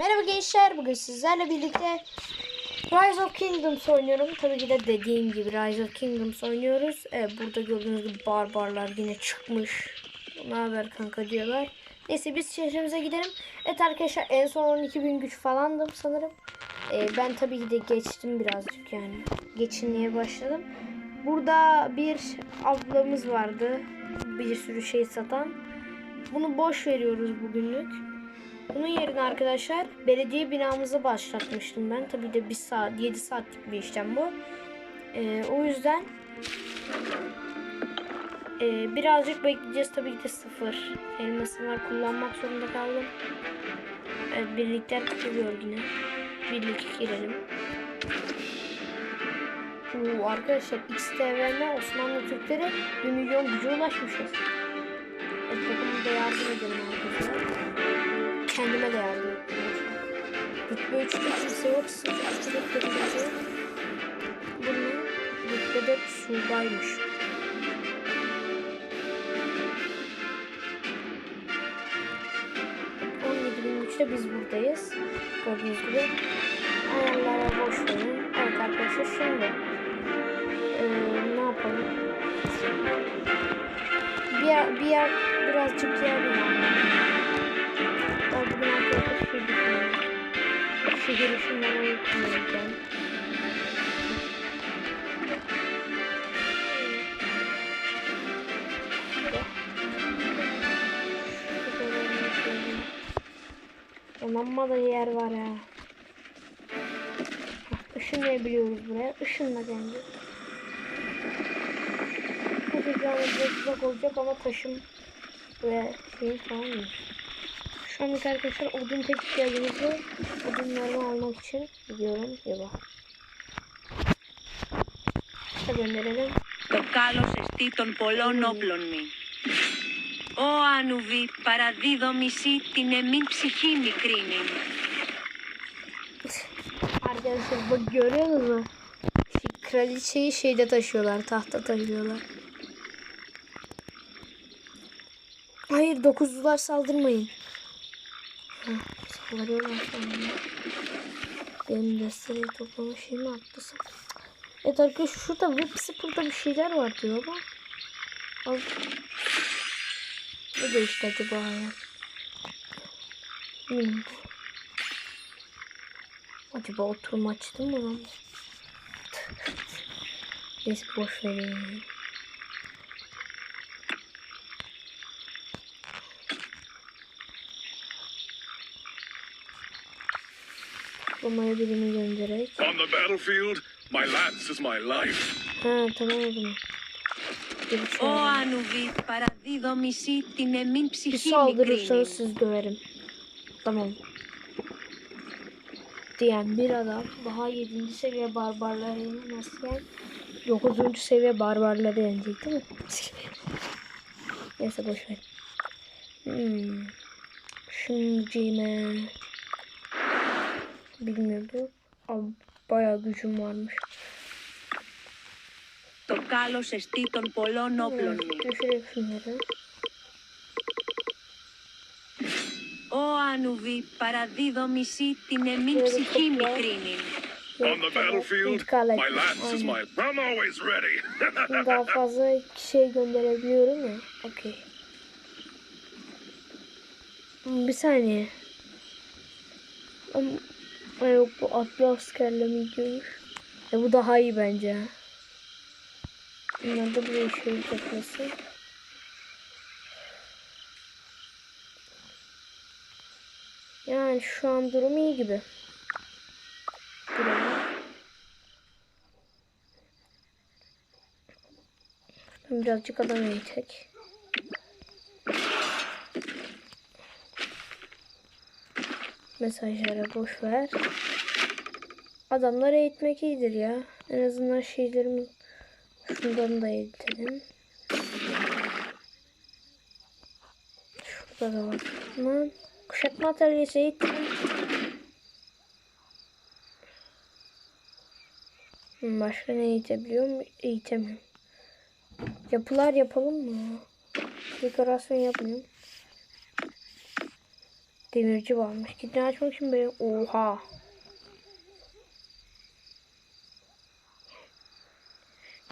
Merhaba gençler, bugün sizlerle birlikte Rise of Kingdoms oynuyorum. Tabii ki de dediğim gibi Rise of Kingdoms oynuyoruz. Evet, burada gördüğünüz gibi barbarlar yine çıkmış. Ne haber kanka diyorlar. Neyse biz şehrimize gidelim. Evet arkadaşlar en son 12.000 güç falandım sanırım. Ee, ben tabii ki de geçtim birazcık yani. Geçinmeye başladım. Burada bir ablamız vardı. Bir sürü şey satan. Bunu boş veriyoruz bugünlük. Bunun yerine arkadaşlar belediye binamızı başlatmıştım ben. Tabii de bir saat 7 saatlik bir işlem bu. Ee, o yüzden e, birazcık bekleyeceğiz. Tabii ki de sıfır elmasını kullanmak zorunda kaldım. Evet, birlikler kuruluyor yine. Birlik girelim. Oo, arkadaşlar XTV'ne Osmanlı Türkleri 1 milyon güce ulaşmışız. Evet, bakın burada yardım edelim arkadaşlar kendime de yardım ettim. Rütbe 3'te kimse yok. Sırf iki rütbede kimse yok. Bunu rütbede subaymış. güçte biz buradayız. Gördüğünüz gibi. Ayarlara boş verin. Evet arkadaşlar şimdi ee, ne yapalım? Bir bir yer birazcık yer bulalım. Ben bugün arkadaşlar şey düşünüyorum. Şehir ışınlamayı kullanacağım. Donanma da yer var ya. Işınlayabiliyoruz buraya. Işınla bence. Taşıyacağımız biraz uzak olacak ama taşım ve şey falan yok. Şu an arkadaşlar odun tek ihtiyacımız var. Odunlarımı almak için gidiyorum yola. İşte gönderelim. Το κάλος εστί των πολλών όπλων μη. Ω Ανουβή, παραδίδω μισή την εμήν ψυχή μικρήνη. Arkadaşlar bak görüyorsunuz mu? Şu kraliçeyi şeyde taşıyorlar. Tahta taşıyorlar. Hayır dokuzlular saldırmayın. Saldırıyorlar sanırım. Benim desteği toplama şeyimi attı. Evet arkadaşlar şurada web sıfırda bir şeyler var diyor ama. Al. Ne değişti acaba ya? Hmm. Acaba oturum açtım mı lan? Neyse boş verin. Roma'ya birini göndererek. On the battlefield, my lance is my life. Ha tamam o zaman. Bir Ω çağırın. Ανουβή, παραδίδω μισή την εμήν Bir ψυχή saldırırsanız μικρήνη. siz döverim. Tamam. Diyen bir adam daha 7. seviye barbarları yenemezken 9. seviye barbarları yenecek değil mi? Neyse boşver. Hmm. Şimdi bilmiyordum. Ama bayağı gücüm varmış. Το κάλος εστί των πολλών όπλων μη. Düşürek şunları. Ω Ανουβή, παραδίδω μισή την εμήν ψυχή μικρήνη. On the battlefield, İntikal my etmiş. lance is Aynen. my. I'm always ready. Şimdi daha fazla şey gönderebiliyorum ya. Okey. Hmm, Bir saniye. Ay yok bu atlı askerle mi gidiyormuş? E bu daha iyi bence. Bunlar da buraya şey yapması. Yani şu an durum iyi gibi. Ben birazcık adam eğitek. Mesajlara boş ver. Adamları eğitmek iyidir ya. En azından şeylerimi şundan da eğitelim. Şurada da var. Aman. Kuşatma atölyesi eğitim. Başka ne eğitebiliyorum? Eğitemiyorum. Yapılar yapalım mı? Dekorasyon yapmayayım. Demirci varmış. Gidin açmak için böyle. Oha.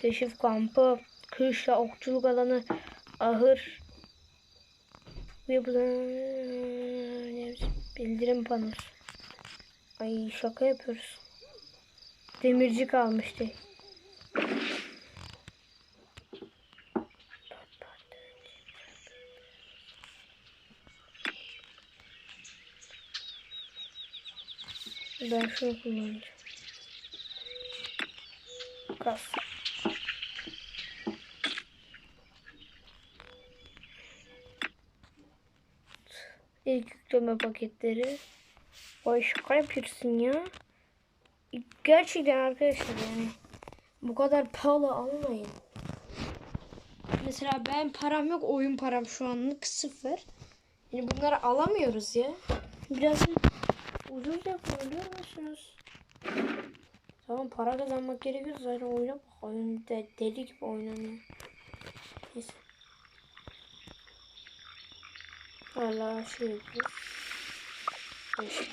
Keşif kampı, kışla okçuluk alanı, ahır. Bildirim panosu. Ay şaka yapıyoruz. Demirci kalmıştı. Ben şunu kullanacağım. Kas. İlk yükleme paketleri. Vay şaka yapıyorsun ya. Gerçekten arkadaşlar yani. Bu kadar pahalı almayın. Mesela ben param yok. Oyun param şu anlık sıfır. Yani bunları alamıyoruz ya. Biraz ucuz yapın biliyor musunuz? Tamam para kazanmak gerekiyor zaten oyuna bak. Oyun de, deli gibi oynanıyor. Neyse. Valla şey yapıyor. İşte.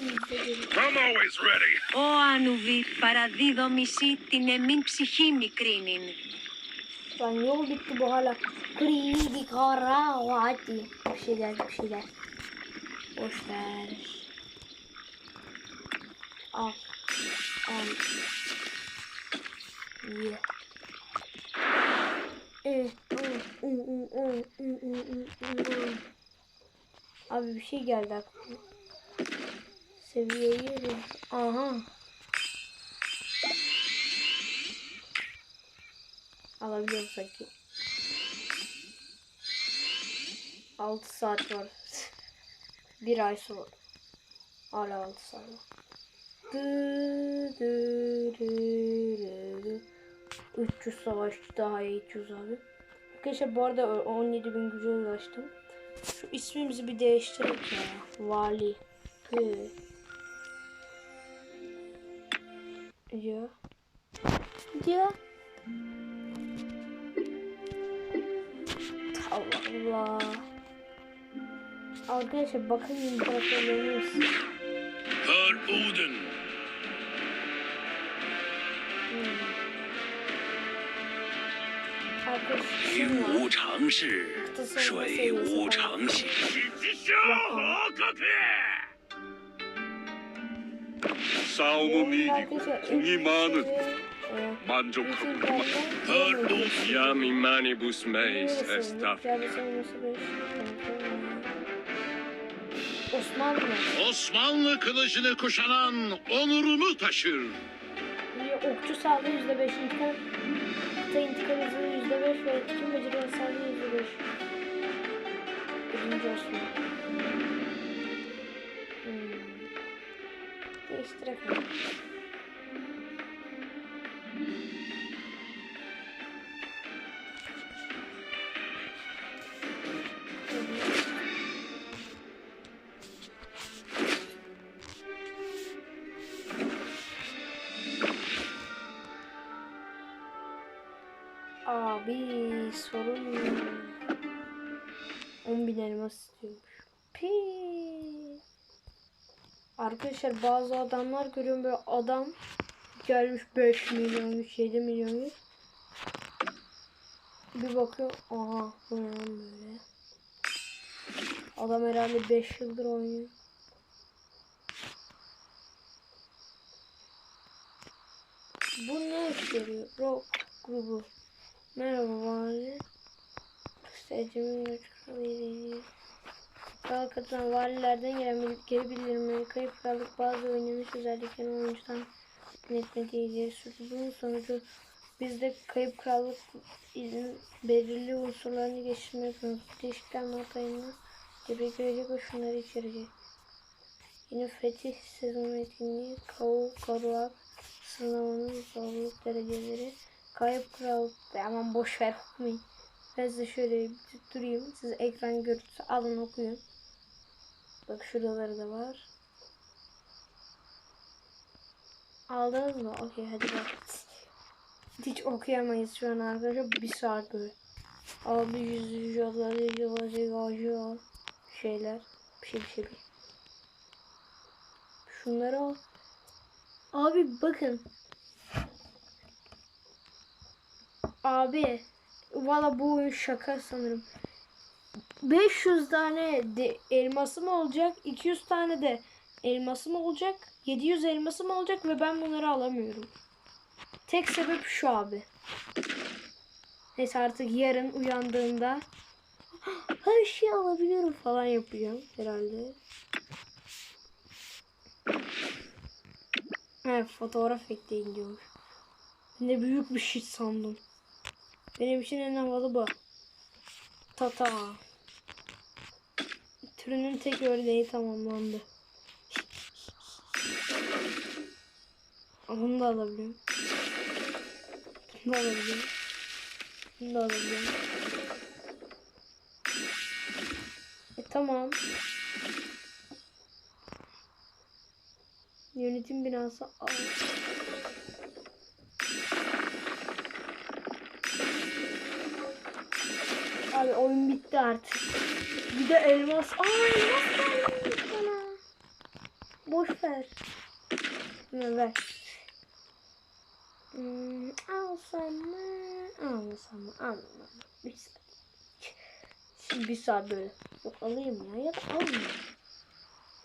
İyice geliyor. I'm always ready. Ω Ανουβή, παραδίδω μισή την εμήν ψυχή μικρήνην. Lan yol bitti bu hala. Kridi kara hadi. Bir şeyler bir şeyler. Boş ver. Al. Al. Ye. E, Abi bir şey geldi aklıma. Seviyeyi Aha. Alabiliyorum sanki. 6 saat var bir ay sonra. Hala 6 saat var. Dı, dı, dı, dı, dı. 300 savaşçı daha iyi 300 abi. Arkadaşlar bu arada 17 bin güce ulaştım. Şu ismimizi bir değiştirelim ya. Vali. Hı. Ya. Ya. Allah Allah. Arkadaşlar bakın imparatorluğumuz. Per Odin. Hmm. Arkadaşlar 싸움은 이기고 공이 많은 만족하고 야미마니부스 메이스 에스타프 Osmanlı. Osmanlı kılıcını kuşanan onurunu taşır. Okçu sağlığı yüzde beş. İntikam, kıta intikam hızı yüzde beş ve etkin beceri hasarı yüzde beş. Birinci Osman. Hmm. Değiştirelim. Abi sorun yok. 10 bin elmas istiyormuş. Pi. Arkadaşlar bazı adamlar görüyorum böyle adam gelmiş 5 milyon 3 7 milyon yüz. Bir bakıyorum aha böyle. Adam herhalde 5 yıldır oynuyor. Bu ne işe yarıyor? Rock grubu. Merhaba. Stacımın açıklamayı Kral katılan valilerden gelen geri bildirimleri kayıp krallık bazı oynanış özelliklerini oyuncudan yönetmediği ileri sürdü. Bunun sonucu bizde kayıp krallık izin belirli unsurlarını geçirmek konusunda değişiklikler Mart ayında devreye girecek ve şunları içerecek. Yeni fetih sezonu etkinliği, Kau, Karuak, sınavının zorluk dereceleri, Kayıp kral aman boş ver okumayın. Ben size şöyle durayım. Siz ekran görüntüsü alın okuyun. Bak şuraları da var. Aldınız mı? Okey hadi bak. Hiç okuyamayız şu an arkadaşlar. Bir saat böyle. Abi yüzü yolları yolları şeyler. Bir şey bir şey bir. Şunları al. Abi bakın. Abi. Valla bu oyun şaka sanırım. 500 tane de elmasım olacak. 200 tane de elmasım olacak. 700 elmasım olacak ve ben bunları alamıyorum. Tek sebep şu abi. Neyse artık yarın uyandığımda her şeyi alabiliyorum falan yapacağım herhalde. Evet fotoğraf ekleyin diyormuş. Ne büyük bir şey sandım. Benim için en havalı bu. Tata. Türünün tek örneği tamamlandı. Bunu da alabiliyorum. Bunu da alabiliyorum. Bunu da alabiliyorum. E tamam. Yönetim binası al. Abi oyun bitti artık. Bir de elmas. Aa elmas gelmiş bana. Boş ver. Şunu ver. Hmm, alsam mı? Almasam mı? Almam. Bir saat. Şimdi bir saat böyle. Yok alayım ya da almayayım.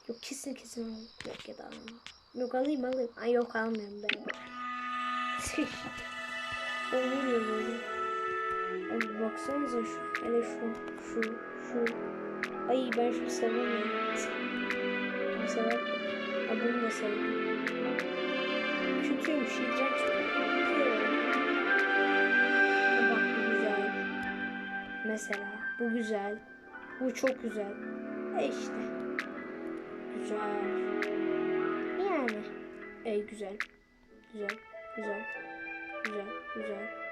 Yok kesin kesin alayım. Yok ya da almayayım. Yok alayım alayım. Ay yok almıyorum ben. Olur ya böyle. Abi baksanıza şu. Hele şu. Şu. Şu. Ay ben şunu sevemiyorum. Kim sever ki? Ha bunu da sevdim. Kötüymüş. Ha, Bak bu güzel. Mesela bu güzel. Bu çok güzel. E işte. Güzel. Yani. E güzel. Güzel. Güzel. Güzel. Güzel.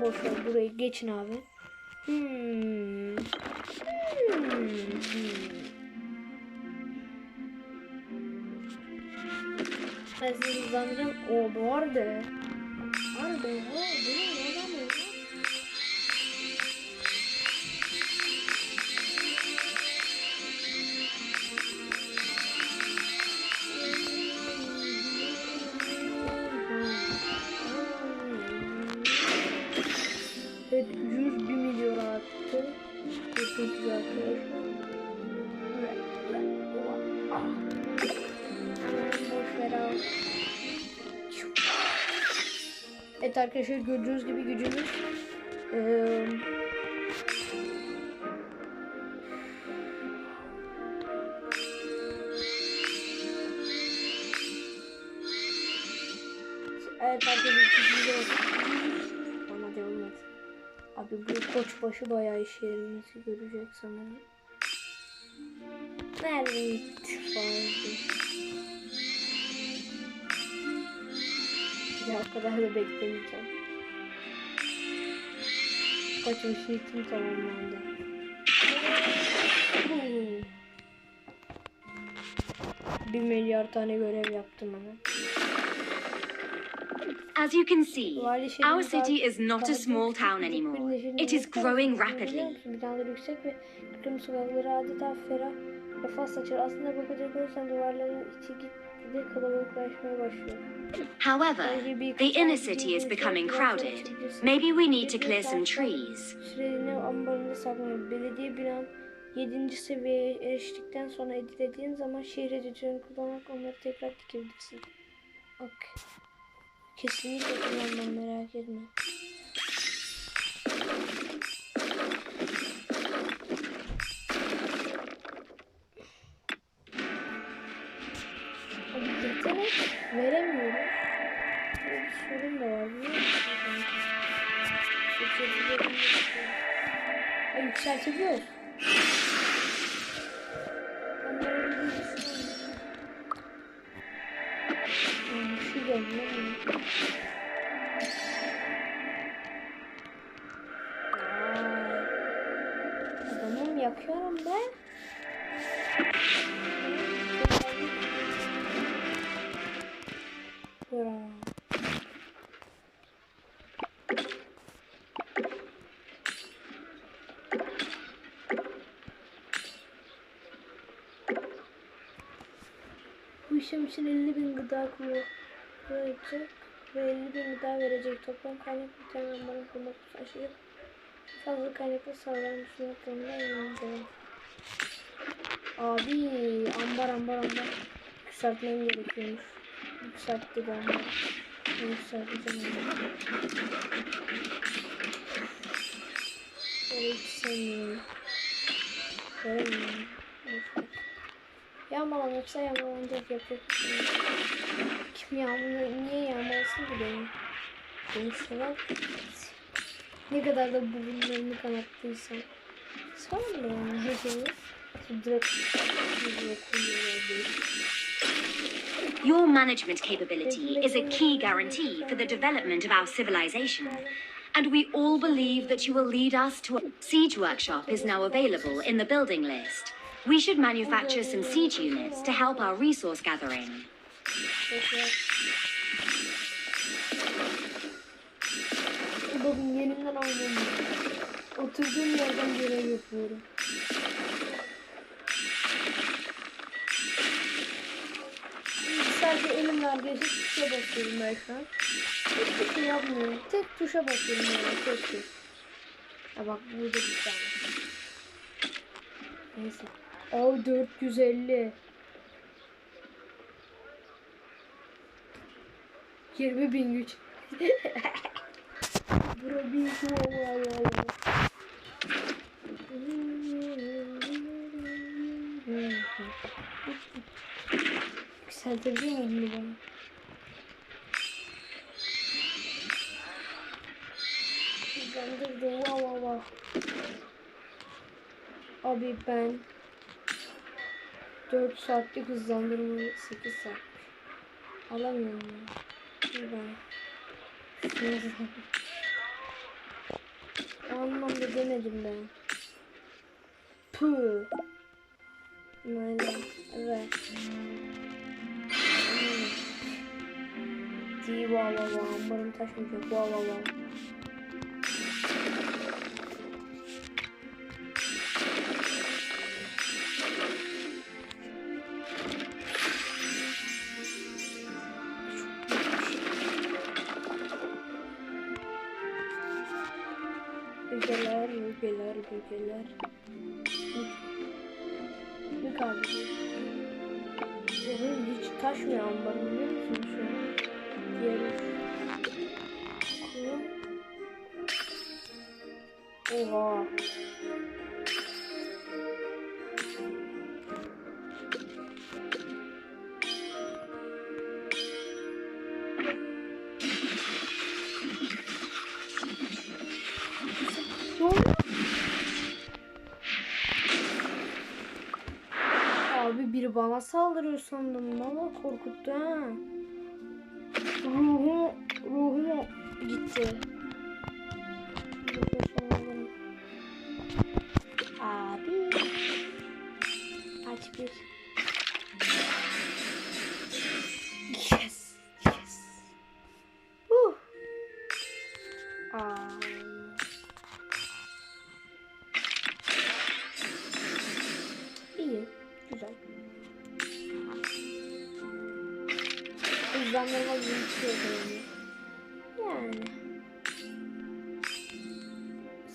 Boş ver burayı geçin abi. Hmm. Hmm. Hmm. Ben sizi hızlandıracağım. O bu arada. Arada ya. Bu ne ya? Arkadaşlar gördüğünüz gibi gücümüz eee Evet arkadaşlar da olmadı. Abi bu koçbaşı bayağı işe yarayacağını görecek sanırım. Nerede gitti Ya o kadar da beklemeyeceğim. Kaçın şiitim tamamlandı. Hmm. Bir milyar tane görev yaptım hemen. As you can see, our city is not a small town anymore. It is growing rapidly. musun? Binalar yüksek ve kırmızı sokakları adeta ferah ve faz saçar. Aslında bakacak olursan duvarların içi başlıyor. However, the inner city is becoming crowded. Maybe we need to clear some trees. Süreliğine ambarında saklanıyor. Belediye binan 7. seviyeye eriştikten sonra edilediğin zaman şehir editörünü kullanarak onları tekrar dikebilirsin. Okey. Kesinlikle kullanmam merak etme. Yetenek veremiyorum. Böyle bir sorun da var Ha, yükseltebiliyoruz. Bu işlem için 50 bin gıda kullanacak ve 50 bin gıda verecek. Toplam kaynak muhtemelen bana kurmak aşırı fazla kaynaklı sağlayan düşünmek zorunda eminim. Abi ambar ambar ambar yükseltmem gerekiyormuş. Yükseltti. Ben Yükselteceğim ambar. Orayı hiç Yağmalamaksa yağmalanacak yapacak bir şey yok. Kim yağmalı, niye yağmalasın ki beni? Beni seven ne kadar da burunlarını kanattıysam. Sonra yani her şeyi direkt direkt koyuyorlar değil. Your management capability is a key guarantee for the development of our civilization. And we all believe that you will lead us to a siege workshop is now available in the building list. We should manufacture some siege units to help our resource gathering. Sadece elimle arkadaşlar tuşa basıyorum an. Hiçbir şey yapmıyorum. Tek tuşa basıyorum yani tek tuş. Ha bak burada bir tane. Neyse. O 450. 20 bin güç. Bura bir. Yükseltebilir miyim bunu vav vav. Abi ben 4 saatlik hızlandırma 8 saat. Alamıyorum ya. O anlamda demedim ben. Pı. Böyle. Evet. Di va va va. Ambarım taşmayacak. Va va va. Gügeler, gügeler, gügeler. Ne kaldı? Benim hiç taşmıyor ambarım biliyor musun şu an? Diğer. Oha. Biri bana saldırıyor sandım. Bana korkuttu ha. Ruhum, ruhum gitti.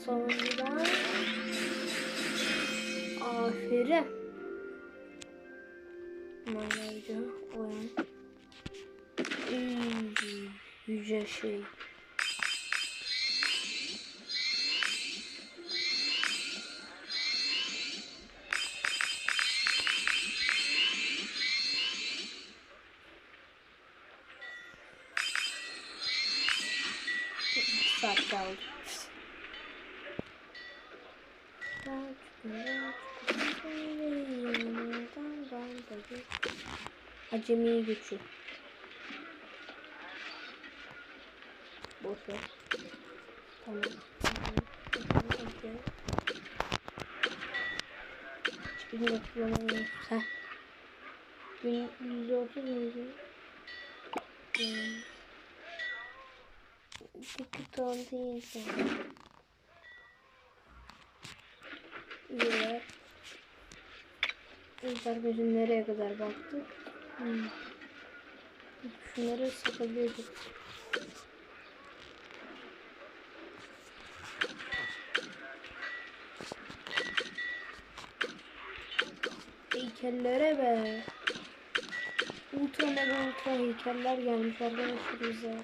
Sonradan. Aferin. Manavcı oyun. Yüce şey. Acemi gücü. Boş ver. Tamam. De kullanamıyoruz. Heh. 1130 muydu? Hmm. Ticket on the internet. Üyeler. İnter gözüm nereye kadar baktık? Hmm. Şunları satabiliyorduk. Heykellere be. Ultra mega ultra heykeller gelmiş arkadaşlar bize.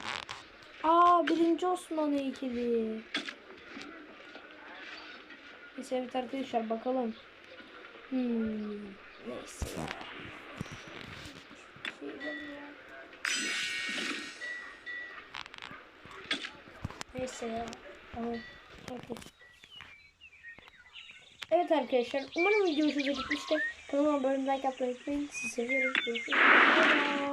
Aa birinci Osman heykeli. Neyse evet arkadaşlar bakalım. Hmm, neyse ya. Neyse ya. Okey. Evet arkadaşlar umarım video hoşunuza gitmiştir. Kanalıma abone olmayı like yapmayı unutmayın. Sizi seviyorum. Görüşürüz.